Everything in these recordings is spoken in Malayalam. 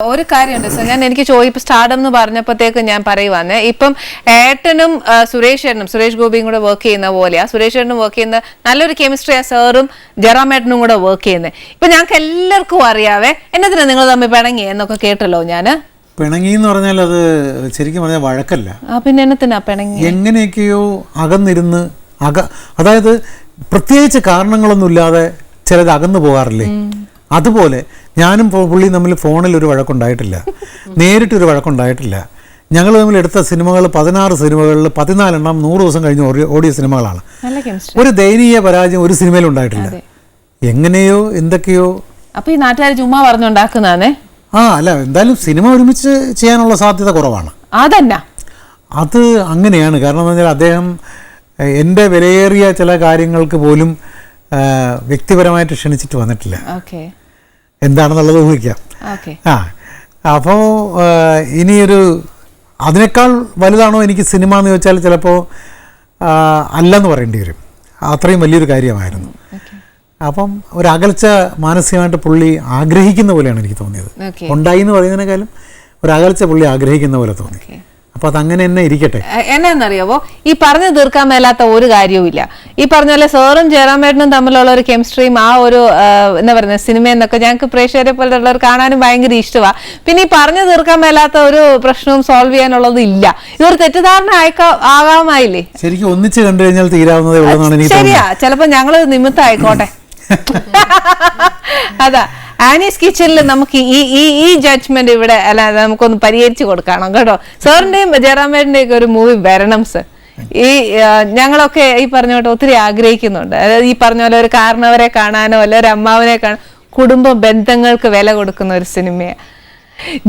ഒരു കാര്യമുണ്ട് സർ ഞാൻ എനിക്ക് ചോദിച്ചു ഇപ്പൊ സ്റ്റാർഡം എന്ന് പറഞ്ഞപ്പോഴത്തേക്ക് ഞാൻ പറയുവാന്ന്. ഇപ്പം ഏട്ടനും ആ, സുരേഷ് ഏട്ടനും സുരേഷ് ഗോപിയും കൂടെ വർക്ക് ചെയ്യുന്ന പോലെയാ. സുരേഷ് ഏട്ടനും വർക്ക് ചെയ്യുന്ന നല്ലൊരു കെമിസ്ട്രിയാ സാറും ജറാമേട്ടനും കൂടെ വർക്ക് ചെയ്യുന്നത് ഇപ്പൊ ഞങ്ങൾക്ക് എല്ലാവർക്കും അറിയാവേ എന്നതിനാ നിങ്ങൾ തമ്മിൽ പിണങ്ങി എന്നൊക്കെ കേട്ടല്ലോ ഞാൻ പിണങ്ങി എന്ന് പറഞ്ഞാൽ അത് ശരിക്കും പറഞ്ഞാൽ വഴക്കല്ല. ആ പിന്നെ എന്നത്തിനാ പിണങ്ങി? എങ്ങനെയൊക്കെയോ അകന്നിരുന്ന് അക അതായത് പ്രത്യേകിച്ച് കാരണങ്ങളൊന്നുമില്ലാതെ ചിലത് അകന്നു പോകാറില്ലേ? അതുപോലെ ഞാനും പുള്ളിയും തമ്മിൽ ഫോണിൽ ഒരു വഴക്കുണ്ടായിട്ടില്ല. നേരിട്ടൊരു വഴക്കുണ്ടായിട്ടില്ല. ഞങ്ങൾ തമ്മിൽ എടുത്ത സിനിമകൾ പതിനാറ് സിനിമകളിൽ പതിനാലെണ്ണം നൂറ് ദിവസം കഴിഞ്ഞ് ഓടി- ഓടിയ സിനിമകളാണ്. ഒരു ദയനീയ പരാജയം ഒരു സിനിമയിൽ ഉണ്ടായിട്ടില്ല. എങ്ങനെയോ എന്തൊക്കെയോ. അപ്പൊ ഈ നാട്ടുകാർ ചുമ്മാ പറഞ്ഞുണ്ടാക്കുന്നേ ആ അല്ല എന്തായാലും സിനിമ ഒരുമിച്ച് ചെയ്യാനുള്ള സാധ്യത കുറവാണ്. അതന്നാ അത് അങ്ങനെയാണ്. കാരണം എന്ന് പറഞ്ഞാൽ അദ്ദേഹം എന്റെ വിലയേറിയ ചില കാര്യങ്ങൾക്ക് പോലും വ്യക്തിപരമായിട്ട് ക്ഷണിച്ചിട്ട് വന്നിട്ടില്ല. ഓക്കെ. എന്താണെന്നുള്ളത് ഊഹിക്കാം. ആ അപ്പോൾ ഇനിയൊരു അതിനേക്കാൾ വലുതാണോ എനിക്ക് സിനിമ എന്ന് ചോദിച്ചാൽ ചിലപ്പോൾ അല്ലെന്ന് പറയേണ്ടി വരും. അത്രയും വലിയൊരു കാര്യമായിരുന്നു. അപ്പം ഒരു അകൽച്ച മാനസികമായിട്ട് പുള്ളി ആഗ്രഹിക്കുന്ന പോലെയാണ് എനിക്ക് തോന്നിയത്. ഉണ്ടായി എന്ന് പറയുന്നതിനേക്കാളും ഒരു അകൽച്ച പുള്ളി ആഗ്രഹിക്കുന്ന പോലെ തോന്നി. അപ്പൊ അതങ്ങനെ തന്നെ ഇരിക്കട്ടെ. എന്നാന്നറിയാവോ? ഈ പറഞ്ഞു തീർക്കാൻ മേലാത്ത ഒരു കാര്യവുമില്ല. ഈ പറഞ്ഞ പോലെ സാറും ജയറാമേട്ടനും തമ്മിലുള്ള ഒരു കെമിസ്ട്രിയും ആ ഒരു എന്താ പറയുന്നത് സിനിമ എന്നൊക്കെ ഞങ്ങൾക്ക് പ്രേക്ഷകരെ പോലുള്ളവർ കാണാനും ഭയങ്കര ഇഷ്ടമാണ് പിന്നെ ഈ പറഞ്ഞു തീർക്കാൻ മേലാത്ത ഒരു പ്രശ്നവും സോൾവ് ചെയ്യാനുള്ളത് ഇല്ല. ഇതൊരു തെറ്റിദ്ധാരണ ആയിക്കാ ആകാമായില്ലേ? ശരിക്കും ഒന്നിച്ച് കണ്ടു കഴിഞ്ഞാൽ തീരാവുന്നതേ എനിക്ക് ശരിയാ. ചിലപ്പോ ഞങ്ങൾ നിമിത്തം ആയിക്കോട്ടെ അതാ. ആനീസ് കിച്ചണിൽ നമുക്ക് ഈ ഈ ഈ ജഡ്ജ്മെന്റ് ഇവിടെ അല്ല നമുക്കൊന്ന് പരിഹരിച്ചു കൊടുക്കണം കേട്ടോ. സാറിന്റെയും ജയറാമേടിന്റെയും ഒക്കെ ഒരു മൂവി വരണം സർ ഈ ഞങ്ങളൊക്കെ ഈ പറഞ്ഞ പോലെ ഒത്തിരി ആഗ്രഹിക്കുന്നുണ്ട്. അതായത് ഈ പറഞ്ഞ പോലെ ഒരു കാരണവരെ കാണാനോ അല്ല ഒരു അമ്മാവനെ കാണാൻ കുടുംബ ബന്ധങ്ങൾക്ക് വില കൊടുക്കുന്ന ഒരു സിനിമയാണ്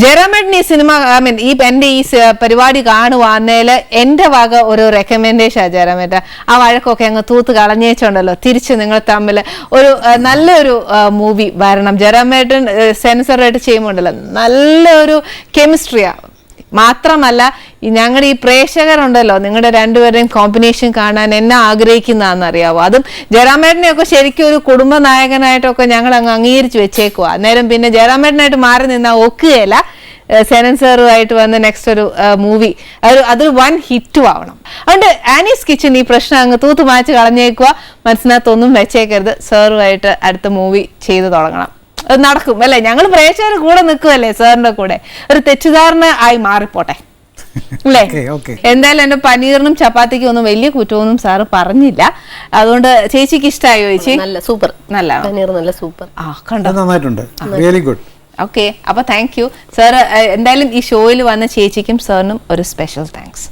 ജയറാമേട്ടൻ ഈ സിനിമ ഐ മീൻ ഈ എന്റെ ഈ പരിപാടി കാണുവാന്നേൽ എന്റെ വക ഒരു റെക്കമെൻഡേഷൻ ജയറാമേട്ട ആ വഴക്കൊക്കെ അങ്ങ് തൂത്ത് കളഞ്ഞേച്ചുണ്ടല്ലോ തിരിച്ച് നിങ്ങൾ തമ്മിൽ ഒരു നല്ലൊരു മൂവി വരണം. ജയറാമേട്ടൻ സെൻസറായിട്ട് ചെയ്യുമ്പോണ്ടല്ലോ. നല്ലൊരു കെമിസ്ട്രിയാ മാത്രമല്ല ഞങ്ങളുടെ ഈ പ്രേക്ഷകരുണ്ടല്ലോ നിങ്ങളുടെ രണ്ടുപേരുടെയും കോമ്പിനേഷൻ കാണാൻ എന്നെ ആഗ്രഹിക്കുന്നതാണെന്ന് അറിയാവോ? അതും ജയറാമേട്ടനെയൊക്കെ ശരിക്കും ഒരു കുടുംബ നായകനായിട്ടൊക്കെ ഞങ്ങൾ അങ്ങ് അംഗീകരിച്ച് വെച്ചേക്കുക അന്നേരം പിന്നെ ജയറാമേട്ടനായിട്ട് മാറി നിന്നാൽ ഒക്കുകയല്ല. സെനൻ സാറുമായിട്ട് വന്ന നെക്സ്റ്റ് ഒരു മൂവി ഒരു അതൊരു വൺ ഹിറ്റും ആവണം. അതുകൊണ്ട് ആനീസ് കിച്ചൻ ഈ പ്രശ്നം അങ്ങ് തൂത്ത് മാച്ച് കളഞ്ഞേക്കുക മനസ്സിനകത്തൊന്നും വെച്ചേക്കരുത്. സാറുമായിട്ട് അടുത്ത മൂവി ചെയ്തു തുടങ്ങണം. അത് നടക്കും അല്ലേ? ഞങ്ങൾ പ്രേക്ഷകർ കൂടെ നിൽക്കുമല്ലേ സാറിന്റെ കൂടെ? ഒരു തെറ്റിദ്ധാരണ ആയി മാറിപ്പോട്ടെ. അല്ലേ. എന്തായാലും എന്റെ പനീറിനും ചപ്പാത്തിക്കും ഒന്നും വലിയ കുറ്റമൊന്നും സാറ് പറഞ്ഞില്ല. അതുകൊണ്ട് ചേച്ചിക്ക് ഇഷ്ടമായോ ചേച്ചി? നല്ല സൂപ്പർ. നല്ല. പനീർ നല്ല സൂപ്പർ. ആ കണ്ടോ? നന്നായിട്ടുണ്ട്. വെരി ഗുഡ് ഓക്കെ അപ്പൊ താങ്ക് യു സാർ എന്തായാലും ഈ ഷോയിൽ വന്ന ചേച്ചിക്കും സാറിനും ഒരു സ്പെഷ്യൽ താങ്ക്സ്